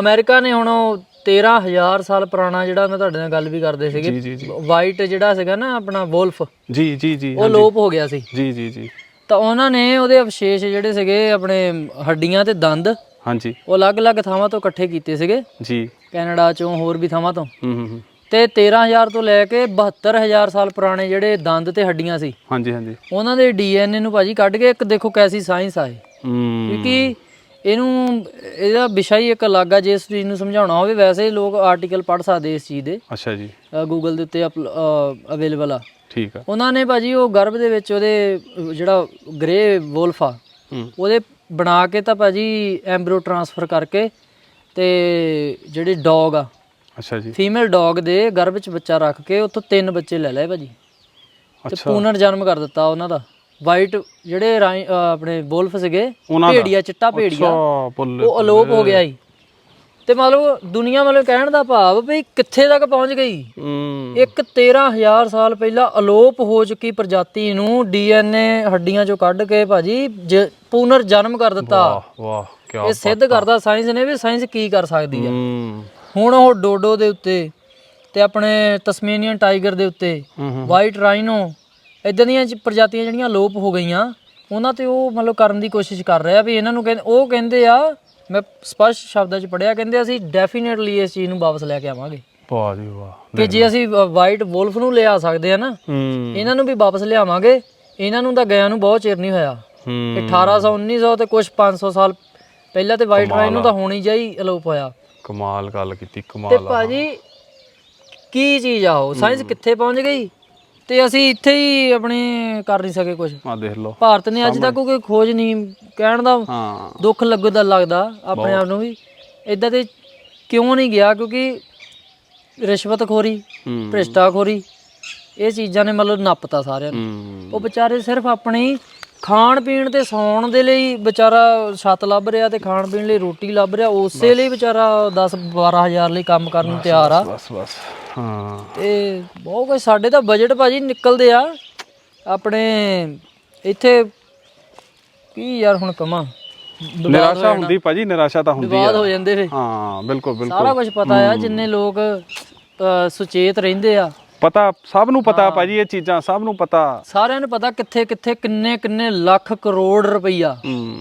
America ਨੇ ਹੁਣ ਉਹ 13000 ਸਾਲ ਪੁਰਾਣਾ ਜਿਹੜਾ ਮੈਂ ਤੁਹਾਡੇ ਨਾਲ ਗੱਲ ਵੀ ਕਰਦੇ ਜੀ ਸੀਗੇ ਜੀ। ਵਾਈਟ ਜਿਹੜਾ ਸੀਗਾ ਨਾ ਆਪਣਾ ਵੋਲਫ ਜੀ ਜੀ ਜੀ ਉਹ ਲੋਪ ਹੋ ਗਿਆ ਸੀ। ਜੀ ਜੀ ਜੀ। ਤਾਂ ਉਹਨਾਂ ਨੇ ਉਹਦੇ ਅਵਸ਼ੇਸ਼ ਜਿਹੜੇ ਸੀਗੇ ਆਪਣੇ ਹੱਡੀਆਂ ਤੇ ਦੰਦ ਹਾਂਜੀ। ਉਹ ਅਲੱਗ-ਅਲੱਗ ਥਾਵਾਂ ਤੋਂ ਇਕੱਠੇ ਕੀਤੇ ਸੀਗੇ। ਜੀ। ਕੈਨੇਡਾ ਚੋਂ ਹੋਰ ਵੀ ਥਾਵਾਂ ਤੋਂ। ਹੂੰ ਹੂੰ ਹੂੰ। ਤੇ 13000 ਤੋਂ ਲੈ ਕੇ 72000 ਸਾਲ ਪੁਰਾਣੇ ਜਿਹੜੇ ਦੰਦ ਤੇ ਹੱਡੀਆਂ ਸੀ। ਹਾਂਜੀ ਹਾਂਜੀ। ਉਹਨਾਂ ਦੇ ਡੀਐਨਏ ਨੂੰ ਭਾਜੀ ਕੱਢ ਕੇ ਇੱਕ ਦੇਖੋ ਕੈਸੀ ਸਾਇੰਸ ਆਏ ਹੂੰ। ਕਿਉਂਕਿ ਇਹਨੂੰ ਇਹਦਾ ਵਿਸ਼ਾ ਹੀ ਇੱਕ ਅਲੱਗ ਆ ਜੇ ਇਸ ਚੀਜ਼ ਨੂੰ ਸਮਝਾਉਣਾ ਹੋਵੇ ਵੈਸੇ ਲੋਕ ਆਰਟੀਕਲ ਪੜ੍ਹ ਸਕਦੇ ਇਸ ਚੀਜ਼ ਦੇ। ਅੱਛਾ ਜੀ। ਗੂਗਲ ਦੇ ਉੱਤੇ ਅਵੇਲੇਬਲ ਆ। ਠੀਕ ਆ। ਉਹਨਾਂ ਨੇ ਭਾਜੀ ਉਹ ਗਰਭ ਦੇ ਵਿੱਚ ਉਹਦੇ ਜਿਹੜਾ ਗ੍ਰੇ ਵੋਲਫ ਆ ਉਹਦੇ ਬਣਾ ਕੇ ਤਾਂ ਭਾਜੀ ਐਮਬ੍ਰੋ ਟਰਾਂਸਫਰ ਕਰਕੇ ਤੇ ਜਿਹੜੇ ਡੌਗ ਆ ਅੱਛਾ ਜੀ। ਫੀਮੇਲ ਡੌਗ ਦੇ ਗਰਭ 'ਚ ਬੱਚਾ ਰੱਖ ਕੇ ਉੱਥੋਂ ਤਿੰਨ ਬੱਚੇ ਲੈ ਲਏ ਭਾਜੀ। ਤੇ ਪੁਨਰ ਜਨਮ ਕਰ ਦਿੱਤਾ ਉਹਨਾਂ ਦਾ। ਵਾਈਟ ਜਿਹੜੇ ਰਾਈ- ਅਹ, ਆਪਣੇ ਵੋਲਫ ਸੀਗੇ ਉਹਨਾਂ ਦਾ? ਭੇੜੀਆ ਚਿੱਟਾ ਭੇੜੀਆ। ਅੱਛਾ ਉਹ ਅਲੋਪ ਹੋ ਗਿਆ ਸੀ। ਤੇ ਮਤਲਬ ਦੁਨੀਆ ਮਤਲਬ ਕਹਿਣ ਦਾ ਭਾਵ ਵੀ ਕਿੱਥੇ ਤੱਕ ਪਹੁੰਚ ਗਈ। ਹੂੰ। ਇੱਕ 13000 ਸਾਲ ਪਹਿਲਾਂ ਅਲੋਪ ਹੋ ਚੁੱਕੀ ਪ੍ਰਜਾਤੀ ਨੂੰ ਡੀਐਨਏ ਹੱਡੀਆਂ ਚੋਂ ਕੱਢ ਕੇ ਭਾਜੀ ਜ- ਪੁਨਰ ਜਨਮ ਕਰ ਦਿੱਤਾ। ਵਾਹ ਵਾਹ ਕੀ ਇਹ ਸਿੱਧ ਕਰਦਾ ਸਾਇੰਸ ਨੇ ਵੀ ਸਾਇੰਸ ਕੀ ਕਰ ਸਕਦੀ ਆ। ਹੂੰ। ਹੁਣ ਉਹ ਡੋਡੋ ਦੇ ਉੱਤੇ ਤੇ ਆਪਣੇ ਤਸਮੇਨੀਅਨ ਟਾਈਗਰ ਦੇ ਉੱਤੇ ਹੂੰ। ਵਾਈਟ ਰਾਈਨੋ ਇਦਾਂ ਦੀਆਂ ਪ੍ਰਜਾਤੀਆਂ ਜਿਹੜੀਆਂ ਲੋਪ ਹੋ ਗਈਆਂ ਉਹਨਾਂ ਤੇ ਉਹ ਮਤਲਬ ਕਰਨ ਦੀ ਕੋਸ਼ਿਸ਼ ਕਰ ਰਿਹਾ ਵੀ ਇਹਨਾਂ ਨੂੰ ਕਹਿੰਦੇ ਉਹ ਕਹਿੰਦੇ ਆ ਮੈਂ ਸਪਸ਼ਟ ਸ਼ਬਦਾਂ 'ਚ ਪੜਿਆ ਕਹਿੰਦੇ ਅਸੀਂ ਡੈਫੀਨਿਟਲੀ ਇਸ ਚੀਜ਼ ਨੂੰ ਵਾਪਸ ਲੈ ਕੇ ਆਵਾਂਗੇ। ਵਾਹ ਜੀ ਵਾਹ ਕਿ ਜੇ ਅਸੀਂ ਵਾਈਟ ਵੋਲਫ ਨੂੰ ਲਿਆ ਸਕਦੇ ਆ ਨਾ ਇਹਨਾਂ ਨੂੰ ਵੀ ਵਾਪਸ ਲਿਆਵਾਂਗੇ ਇਹਨਾਂ ਨੂੰ ਤਾਂ ਗਿਆ ਨੂੰ ਬਹੁਤ ਚਿਰ ਨਹੀਂ ਹੋਇਆ। ਹੂੰ। 1800 1900 ਤੇ ਕੁਝ 500 ਸਾਲ ਪਹਿਲਾਂ ਤੇ ਵਾਈਟ ਰਾਈਨੋ ਤਾਂ ਹੋਣੀ ਜਾਈ ਅਲੋਪ ਹੋਇਆ। ਕਮਾਲ ਗੱਲ ਕੀਤੀ ਤੇ ਕਮਾਲ ਆ। ਭਾਜੀ ਕੀ ਚੀਜ਼ ਆ ਉਹ? ਸਾਇੰਸ ਕਿੱਥੇ ਪਹੁੰਚ ਗਈ? ਤੇ ਅਸੀਂ ਇੱਥੇ ਹੀ ਆਪਣੇ ਕਰ ਨਹੀਂ ਸਕੇ ਕੁਝ ਆ ਦੇਖ ਲਓ। ਭਾਰਤ ਨੇ ਅੱਜ ਤੱਕ ਕੋਈ ਖੋਜ ਨਹੀਂ ਕਹਿਣ ਦਾ ਹਾਂ। ਦੁੱਖ ਲੱਗਦਾ ਲੱਗਦਾ ਆਪਣੇ ਆਪ ਨੂੰ ਵੀ। ਇਦਾਂ ਤੇ ਕਿਉਂ ਨਹੀਂ ਗਿਆ? ਕਿਉਂਕਿ ਰਿਸ਼ਵਤਖੋਰੀ ਹੂੰ। ਭ੍ਰਿਸ਼ਟਾਖੋਰੀ ਇਹ ਚੀਜ਼ਾਂ ਨੇ ਮਤਲਬ ਨੱਪਤਾ ਸਾਰਿਆਂ ਨੂੰ। ਹੂੰ। ਉਹ ਵਿਚਾਰੇ ਸਿਰਫ ਆਪਣੀ ਖਾਣ ਪੀਣ ਤੇ ਸੌਣ ਦੇ ਲਈ ਵਿਚਾਰਾ ਛੱਤ ਲੱਭ ਰਿਹਾ ਤੇ ਖਾਣ ਪੀਣ ਲਈ ਰੋਟੀ ਲੱਭ ਰਿਹਾ ਉਸੇ ਲਈ ਵਿਚਾਰਾ 10 12000 ਲਈ ਕੰਮ ਕਰਨ ਨੂੰ ਤਿਆਰ ਆ। ਬਸ ਬਸ। ਹਾਂ। ਤੇ ਬਹੁਤ ਕੁਝ ਸਾਡੇ ਤਾਂ ਬਜਟ ਭਾਜੀ ਨਿਕਲਦੇ ਆ। ਆਪਣੇ ਇੱਥੇ ਕੀ ਯਾਰ ਹੁਣ ਕਮਾ ਨਿਰਾਸ਼ਾ ਹੁੰਦੀ ਭਾਜੀ ਨਿਰਾਸ਼ਾ ਤਾਂ ਹੁੰਦੀ ਵਿਵਾਦ ਆ। ਹੋ ਜਾਂਦੇ ਫੇ। ਹਾਂ ਬਿਲਕੁਲ ਬਿਲਕੁਲ। ਸਾਰਾ ਕੁਝ ਪਤਾ ਆ ਜਿੰਨੇ ਲੋਕ ਸੁਚੇਤ ਰਹਿੰਦੇ ਆ। ਪਤਾ ਸਭ ਨੂੰ ਪਤਾ ਭਾਜੀ ਇਹ ਚੀਜ਼ਾਂ ਸਭ ਨੂੰ ਪਤਾ। ਸਾਰਿਆਂ ਨੂੰ ਪਤਾ ਕਿੱਥੇ ਕਿੱਥੇ ਕਿੰਨੇ ਕਿੰਨੇ ਲੱਖ ਕਰੋੜ ਰੁਪਈਆ। ਹੂੰ।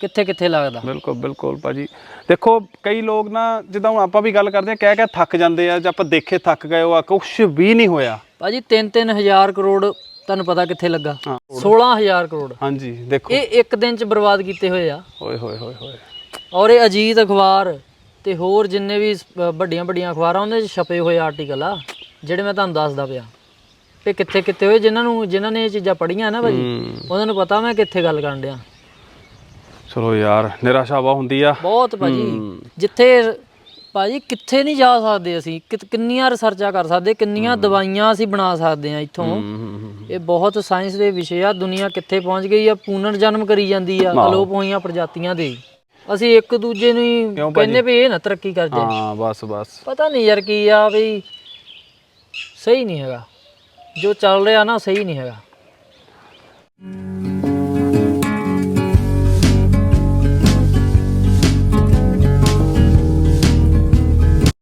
ਕਿੱਥੇ ਕਿੱਥੇ ਲੱਗਦਾ। ਬਿਲਕੁਲ ਬਿਲਕੁਲ ਭਾਜੀ। ਦੇਖੋ ਕਈ ਲੋਕ ਨਾ ਜਿੱਦਾਂ ਹੁਣ ਆਪਾਂ ਵੀ ਗੱਲ ਕਰਦੇ ਆ ਕਹਿ ਕਹਿ ਥੱਕ ਜਾਂਦੇ ਆ ਜੇ ਆਪਾਂ ਦੇਖੇ ਥੱਕ ਗਏ ਉਹ ਆ ਕੁਝ ਵੀ ਨਹੀਂ ਹੋਇਆ। ਭਾਜੀ 3-3000 ਕਰੋੜ ਤੁਹਾਨੂੰ ਪਤਾ ਕਿੱਥੇ ਲੱਗਾ। ਹਾਂ। 16000 ਕਰੋੜ। ਹਾਂਜੀ ਦੇਖੋ। ਇਹ ਇੱਕ ਦਿਨ ਚ ਬਰਬਾਦ ਕੀਤੇ ਹੋਏ ਆ। ਓਏ ਹੋਏ ਹੋਏ ਹੋਏ। ਔਰ ਇਹ ਅਜੀਤ ਅਖਬਾਰ ਤੇ ਹੋਰ ਜਿੰਨੇ ਵੀ ਵੱਡੀਆਂ ਵੱਡੀਆਂ ਅਖਬਾਰਾਂ ਉਹਨਾਂ 'ਚ ਛਪੇ ਹੋਏ ਆਰਟੀਕਲ ਆ। ਜਿਹੜੇ ਮੈਂ ਤੁਹਾਨੂੰ ਦੱਸਦਾ ਪਿਆ ਤੇ ਕਿੱਥੇ ਕਿੱਥੇ ਹੋਏ ਜਿਨ੍ਹਾਂ ਨੂੰ ਜਿਨ੍ਹਾਂ ਨੇ ਇਹ ਚੀਜ਼ਾਂ ਪੜ੍ਹੀਆਂ ਨਾ ਭਾਜੀ ਹੂੰ। ਉਹਨਾਂ ਨੂੰ ਪਤਾ ਮੈਂ ਕਿੱਥੇ ਗੱਲ ਕਰਨ ਡਿਆ। ਚਲੋ ਯਾਰ ਨਿਰਾਸ਼ਾ ਬਹੁਤ ਹੁੰਦੀ ਆ। ਬਹੁਤ ਭਾਜੀ ਜਿੱਥੇ ਭਾਜੀ ਕਿੱਥੇ ਨਹੀਂ ਜਾ ਸਕਦੇ ਅਸੀਂ ਕਿੰਨੀਆਂ ਰਿਸਰਚਾਂ ਕਰ ਸਕਦੇ ਕਿੰਨੀਆਂ ਦਵਾਈਆਂ ਅਸੀਂ ਬਣਾ ਸਕਦੇ ਆ ਇੱਥੋਂ। ਹੂੰ। ਇਹ ਬਹੁਤ ਸਾਇੰਸ ਦੇ ਵਿਸ਼ੇ ਆ ਦੁਨੀਆ ਕਿੱਥੇ ਪਹੁੰਚ ਗਈ ਆ ਪੁਨਰ ਜਨਮ ਕਰੀ ਜਾਂਦੀ ਆ ਅਲੋਪ ਹੋਈਆਂ ਪ੍ਰਜਾਤੀਆਂ ਦੇ। ਅਸੀਂ ਇੱਕ ਦੂਜੇ ਨੂੰ ਹੀ ਕਹਿੰਦੇ ਵੀ ਇਹ ਨਾ ਤਰੱਕੀ ਕਰ ਜਾਏ ਹਾਂ ਬਸ ਬਸ। ਪਤਾ ਨਹੀਂ ਯਾਰ ਕੀ ਆ ਵੀ ਸਹੀ ਨਹੀਂ ਹੈਗਾ। ਜੋ ਚੱਲ ਰਿਹਾ ਨਾ ਸਹੀ ਨਹੀਂ ਹੈਗਾ।